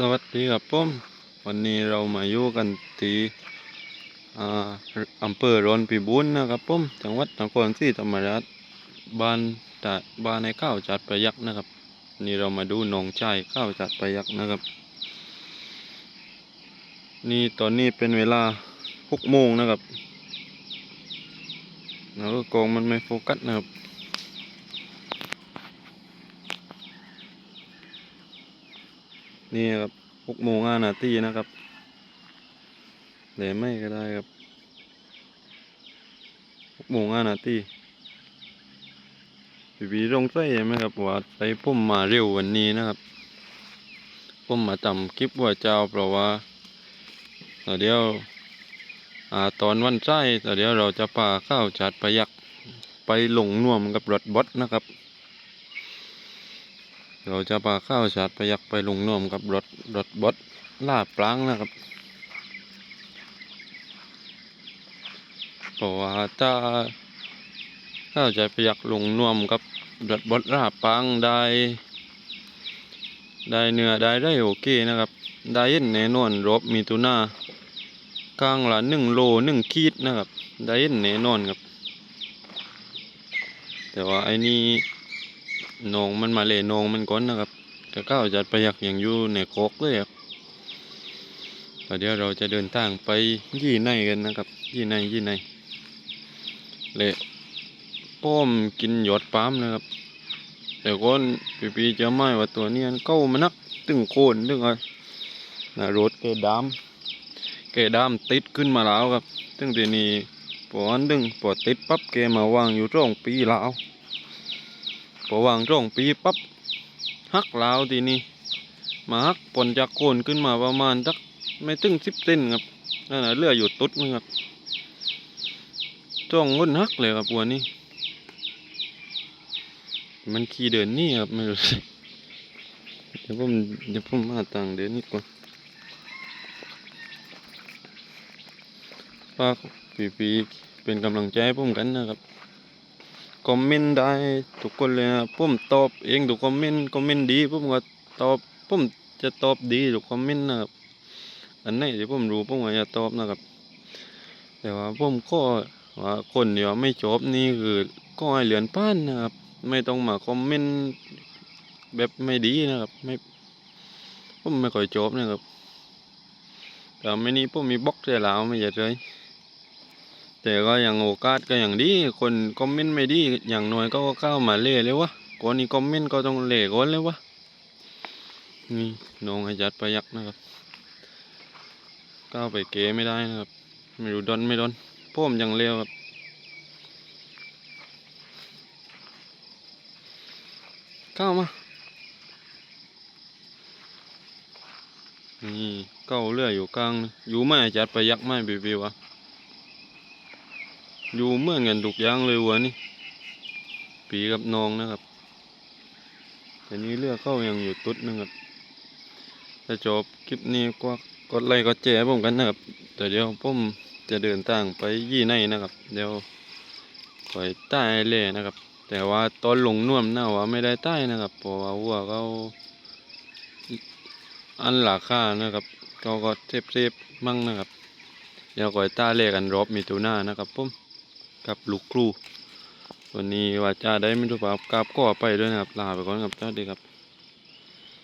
สวัสดีครับผมวันนี้เรามาอยู่กันที่อำเภอรอนพิบูลนะครับผมจังหวัดนครศรีธรรมราชบ้านจัดบ้านในข้าวจัดประยักษ์นะครับ นี่เรามาดูหนองชายข้าวจัดประยักษ์นะครับ นี่ตอนนี้เป็นเวลาหกโมงนะครับแล้วก็กล้องมันไม่โฟกัสนะครับ นี่ครับหกโมงห้านาทีนะครับเหลยไม่ก็ได้ครับหกโมงห้านาทีพี่พีรงใส่ไหมครับว่าใส่พุ่มมาเร็ววันนี้นะครับพุ่มมาจำคลิปว่าเจ้าเพราะว่าเดี๋ยวอ่าตอนวันใส่เดี๋ยวเราจะพาข้าวจัดประยักไปลงน่วมกับรถบดนะครับ เราจะพาข้าวชาดไปยักไปลงนวมกับรถรถบดลาดปลางนะครับเพราะว่าถ้าข้าวชาดไปยักลงนวมกับรถบดลาดปลางได้ ได้เนื้อได้ได้โอเคนะครับ ได้เย็นแน่นอนรบมีตัวหน้ากลางละหนึ่งโลหนึ่งขีดนะครับ ได้เย็นแน่นอนครับ แต่ว่าไอ้นี่ นองมันมาเลยนองมันก้อนนะครับแต่ก้าวจัดไปอยากอย่างอยู่ในโคกเลยครับแต่เดี๋ยวเราจะเดินทางไปยี่ในกันนะครับ ยี่ในยี่ในเลยป้อมกินหยอดปาล์มนะครับ แต่ก้นปีปีๆจะไม่ว่าตัวเนี้ยเก้ามันนักตึงโคนตึงอะไรนะรถเกดามเกดามติดขึ้นมาแล้วครับตึงทีนี้ปอนดึงปอติดปั๊บแกมาวางอยู่ร่องปีแล้ว พอวางร่องปีปั๊บหักลาวทีนี้มาหักผลจากโคนขึ้นมาประมาณสักไม่ถึงสิบเซนครับนั่นนะเลืออยู่ตุ๊ดนึงครับจ้องง้นหักเลยครับวัวนี้ มันขี่เดินนี่ครับไม่รู้สิเดี๋ยวผมเดี๋ยวผมมาต่างเดินนี่ก่อนฝากพี่ๆเป็นกำลังใจให้ผมกันนะครับ คอมเมนต์ได้ทุกคนเลยนะผมตอบเองทุกคอมเมนต์คอมเมนต์ดีผมก็ตอบผมจะตอบดีทุกคอมเมนต์นะครับอันไหนที่ผมรู้ผมก็จะตอบนะครับ แต่ว่าผมก็ว่าคนเดียวไม่ชอบนี่คือก็ให้เหลือนป้านนะครับ ไม่ต้องมาคอมเมนต์แบบไม่ดีนะครับ ไม่ผมไม่ค่อยชอบนะครับแต่ไม่นี้ผมมีบล็อกเสียแล้วไม่ใช่เลย แต่ก็ยังโอกาสก็อย่างดีคนคอมเมนต์ไม่ดีอย่างน้อยก็เข้ามาเล่เลยวะก่อนนี้คอมเมนต์ก็ต้องเล่ก่อนเลยวะนี่น้องให้จัดประยักนะครับก้าวไปเก๋ไม่ได้นะครับ ไม่รู้ดอนไม่ดอนพ่มยังเร็วครับก้าวมานี่เก้าเรือยอยู่กลางอยู่ไม่ให้จัดประยักไม่บิววะ อยู่เมื่อนกันทุกย่างเลยวัวนี่ปีกับนองนะครับ แต่นี้เลือกเข้ายังอยู่ตุ๊ดนึงครับถ้าจบคลิปนี้ก็กดไลค์กดแชร์ให้ผมกันนะครับแต่เดี๋ยวผมจะเดินทางไปยี่ในนะครับ เดี๋ยวคอยใต้เล่นะครับ แต่ว่าตอนลงน่วมหน้าว่าไม่ได้ใต้นะครับเพราะว่าวัวเขาอันหลาค่านะครับเขาก็เซฟเซฟมั่งนะครับเดี๋ยวคอยต้าเล่กันรอบมีตัวหน้านะครับผม กับลูกครู วันนี้ว่าจะได้ไม่ถูกปรับกราบก็ไปด้วยนะครับ ลาไปก่อนครับเจ้าดีครับ